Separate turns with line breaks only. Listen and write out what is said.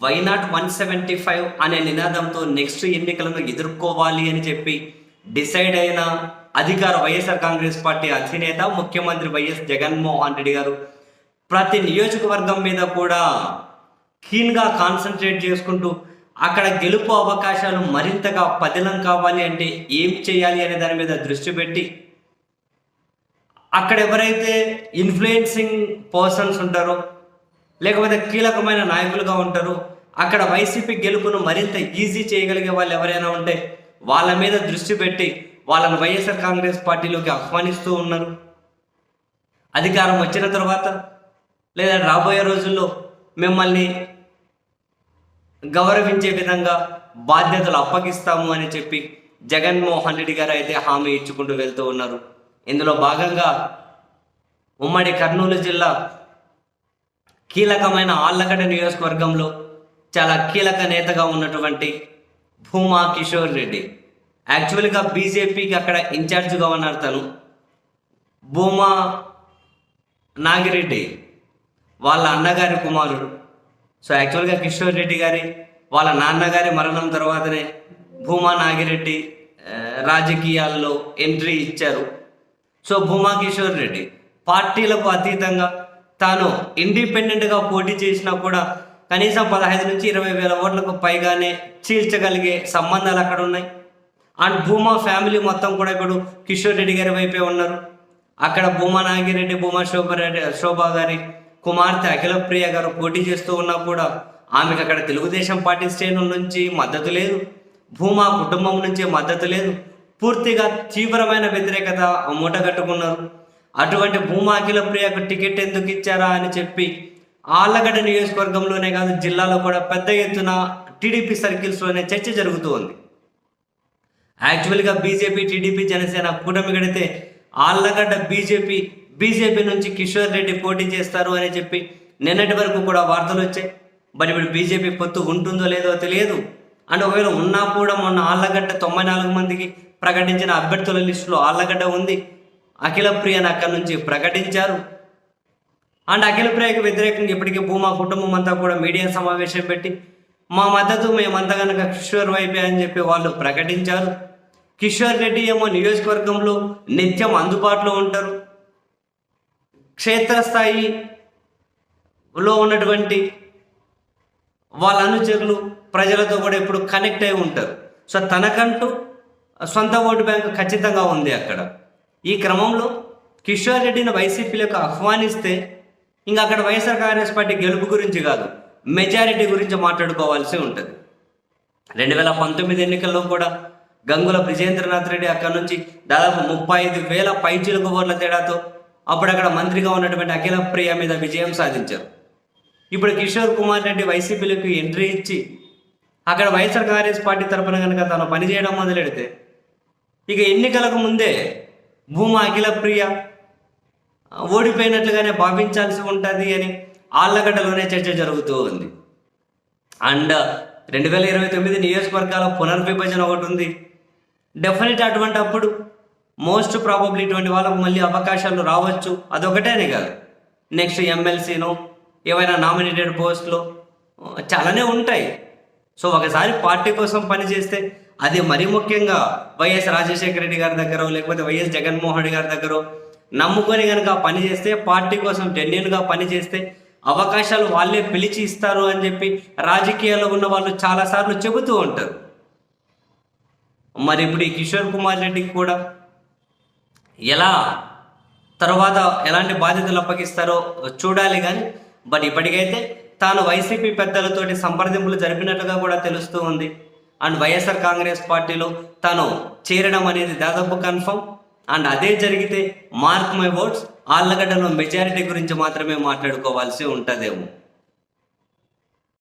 Why not one seventy five అనే నినాదంతో next ఎన్నికలను ఎదుర్కోవాలి అని చెప్పి డిసైడ్ అయిన అధికార వైఎస్ఆర్ కాంగ్రెస్ పార్టీ అధినేత ముఖ్యమంత్రి వైఎస్ జగన్మోహన్ రెడ్డి గారు ప్రతి నియోజకవర్గం మీద కూడా కీన్గా కాన్సన్ట్రేట్ చేసుకుంటూ అక్కడ గెలుపు అవకాశాలు మరింతగా పదిలం కావాలి అంటే ఏం చేయాలి అనే దాని మీద దృష్టి పెట్టి అక్కడ ఎవరైతే ఇన్ఫ్లుయెన్సింగ్ పర్సన్స్ ఉంటారో లేకపోతే కీలకమైన నాయకులుగా ఉంటారు. అక్కడ వైసీపీ గెలుపును మరింత ఈజీ చేయగలిగే వాళ్ళు ఎవరైనా ఉంటే వాళ్ళ మీద దృష్టి పెట్టి వాళ్ళని వైఎస్ఆర్ కాంగ్రెస్ పార్టీలోకి ఆహ్వానిస్తూ ఉన్నారు. అధికారం వచ్చిన తర్వాత లేదా రాబోయే రోజుల్లో మిమ్మల్ని గౌరవించే విధంగా బాధ్యతలు అప్పగిస్తాము అని చెప్పి జగన్మోహన్ రెడ్డి గారు అయితే హామీ ఇచ్చుకుంటూ వెళ్తూ ఉన్నారు. ఇందులో భాగంగా ఉమ్మడి కర్నూలు జిల్లా కీలకమైన ఆళ్ళకడ నియోజకవర్గంలో చాలా కీలక నేతగా ఉన్నటువంటి భూమా కిషోర్ రెడ్డి. యాక్చువల్గా బీజేపీకి అక్కడ ఇన్ఛార్జ్గా ఉన్నారు తను. భూమా నాగిరెడ్డి వాళ్ళ అన్నగారి కుమారుడు. సో యాక్చువల్గా కిషోర్ రెడ్డి గారి వాళ్ళ నాన్నగారి మరణం తర్వాతనే భూమా నాగిరెడ్డి రాజకీయాల్లో ఎంట్రీ ఇచ్చారు. సో భూమా కిషోర్ రెడ్డి పార్టీలకు అతీతంగా తాను ఇండిపెండెంట్గా పోటీ చేసినా కూడా కనీసం పదహైదు నుంచి ఇరవై వేల ఓట్లకు పైగానే చీల్చగలిగే సంబంధాలు అక్కడ ఉన్నాయి. అండ్ భూమా ఫ్యామిలీ మొత్తం కూడా ఇప్పుడు కిషోర్ రెడ్డి గారి వైపే ఉన్నారు. అక్కడ భూమా నాగిరెడ్డి భూమా శోభారెడ్డి శోభా గారి కుమార్తె అఖిలప్రియ గారు పోటీ చేస్తూ ఉన్నా కూడా ఆమెకు అక్కడ తెలుగుదేశం పార్టీ శ్రేణుల నుంచి మద్దతు లేదు. భూమా కుటుంబం నుంచి మద్దతు లేదు. పూర్తిగా తీవ్రమైన వ్యతిరేకత మూటగట్టుకున్నారు అటువంటి భూమా ప్రియకు టికెట్ ఎందుకు ఇచ్చారా అని చెప్పి ఆళ్ళగడ్డ నియోజకవర్గంలోనే కాదు జిల్లాలో కూడా పెద్ద ఎత్తున టీడీపీ సర్కిల్స్లోనే చర్చ జరుగుతూ ఉంది. యాక్చువల్గా బీజేపీ టీడీపీ జనసేన కూటమి గడితే ఆళ్ళగడ్డ బీజేపీ బీజేపీ నుంచి కిషోర్ రెడ్డి పోటీ చేస్తారు అని చెప్పి నిన్నటి వరకు కూడా వార్తలు వచ్చాయి. బట్ ఇప్పుడు బీజేపీ పొత్తు ఉంటుందో లేదో తెలియదు. అండ్ ఒకవేళ ఉన్నా కూడా మొన్న ఆళ్ళగడ్డ తొంభై నాలుగు మందికి ప్రకటించిన అభ్యర్థుల లిస్టులో ఆళ్ళగడ్డ ఉంది. అఖిల ప్రియను అక్కడి నుంచి ప్రకటించారు. అండ్ అఖిల ప్రియకు వ్యతిరేకంగా ఇప్పటికీ భూమా కుటుంబం అంతా కూడా మీడియా సమావేశం పెట్టి మా మద్దతు మేమంతా కనుక కిషోర్ వైపే అని చెప్పి వాళ్ళు ప్రకటించారు. కిషోర్ రెడ్డి ఏమో నియోజకవర్గంలో నిత్యం అందుబాటులో ఉంటారు. క్షేత్రస్థాయిలో ఉన్నటువంటి వాళ్ళ అనుచరులు ప్రజలతో కూడా ఎప్పుడు కనెక్ట్ అయి ఉంటారు. సో తనకంటూ సొంత ఓటు బ్యాంకు ఖచ్చితంగా ఉంది అక్కడ. ఈ క్రమంలో కిషోర్ రెడ్డిని వైసీపీలకు ఆహ్వానిస్తే ఇంకా అక్కడ వైఎస్ఆర్ కాంగ్రెస్ పార్టీ గెలుపు గురించి కాదు మెజారిటీ గురించి మాట్లాడుకోవాల్సి ఉంటుంది. రెండు వేల పంతొమ్మిది ఎన్నికల్లో కూడా గంగుల బ్రిజేంద్రనాథ్ రెడ్డి అక్కడ నుంచి దాదాపు ముప్పై ఐదు వేల పైచిలుకు ఓట్ల తేడాతో అప్పుడు అక్కడ మంత్రిగా ఉన్నటువంటి అఖిల ప్రియ మీద విజయం సాధించారు. ఇప్పుడు కిషోర్ కుమార్ రెడ్డి వైసీపీలకు ఎంట్రీ ఇచ్చి అక్కడ వైఎస్ఆర్ కాంగ్రెస్ పార్టీ తరపున కనుక తను పనిచేయడం మొదలెడితే ఇక ఎన్నికలకు ముందే భూమా అఖిల ప్రియ. ఓడిపోయినట్లుగానే భావించాల్సి ఉంటుంది అని ఆళ్ళగడ్డలోనే చర్చ జరుగుతూ ఉంది. అండ్ రెండు వేల ఇరవై తొమ్మిది నియోజకవర్గాల పునర్విభజన ఒకటి ఉంది. డెఫినెట్ అటువంటి అప్పుడు మోస్ట్ ప్రాబబ్లీ ఇటువంటి వాళ్ళకు మళ్ళీ అవకాశాలు రావచ్చు. అదొకటేనే కాదు. నెక్స్ట్ ఎమ్మెల్సీను ఏవైనా నామినేటెడ్ పోస్టులు చాలానే ఉంటాయి. సో ఒకసారి పార్టీ కోసం పనిచేస్తే అది మరీ ముఖ్యంగా వైఎస్ రాజశేఖర రెడ్డి గారి దగ్గర లేకపోతే వైఎస్ జగన్మోహన్ రెడ్డి గారి దగ్గర నమ్ముకొని కనుక పని చేస్తే పార్టీ కోసం జెన్యున్గా పని చేస్తే అవకాశాలు వాళ్ళే పిలిచి ఇస్తారు అని చెప్పి రాజకీయాల్లో ఉన్న వాళ్ళు చాలాసార్లు చెబుతూ ఉంటారు. మరి ఇప్పుడు ఈ కిషోర్ కుమార్ రెడ్డికి కూడా ఎలా తర్వాత ఎలాంటి బాధ్యతలు అప్పగిస్తారో చూడాలి కానీ బట్ ఇప్పటికైతే తాను వైసీపీ పెద్దలతోటి సంప్రదింపులు జరిపినట్లుగా కూడా తెలుస్తూ ఉంది. అండ్ వైఎస్ఆర్ కాంగ్రెస్ పార్టీలో తను చేరడం అనేది దాదాపు కన్ఫర్మ్. అండ్ అదే జరిగితే మార్క్ మై ఓట్స్ ఆళ్ళగడ్డలో మెజారిటీ గురించి మాత్రమే మాట్లాడుకోవాల్సి ఉంటుందేమో.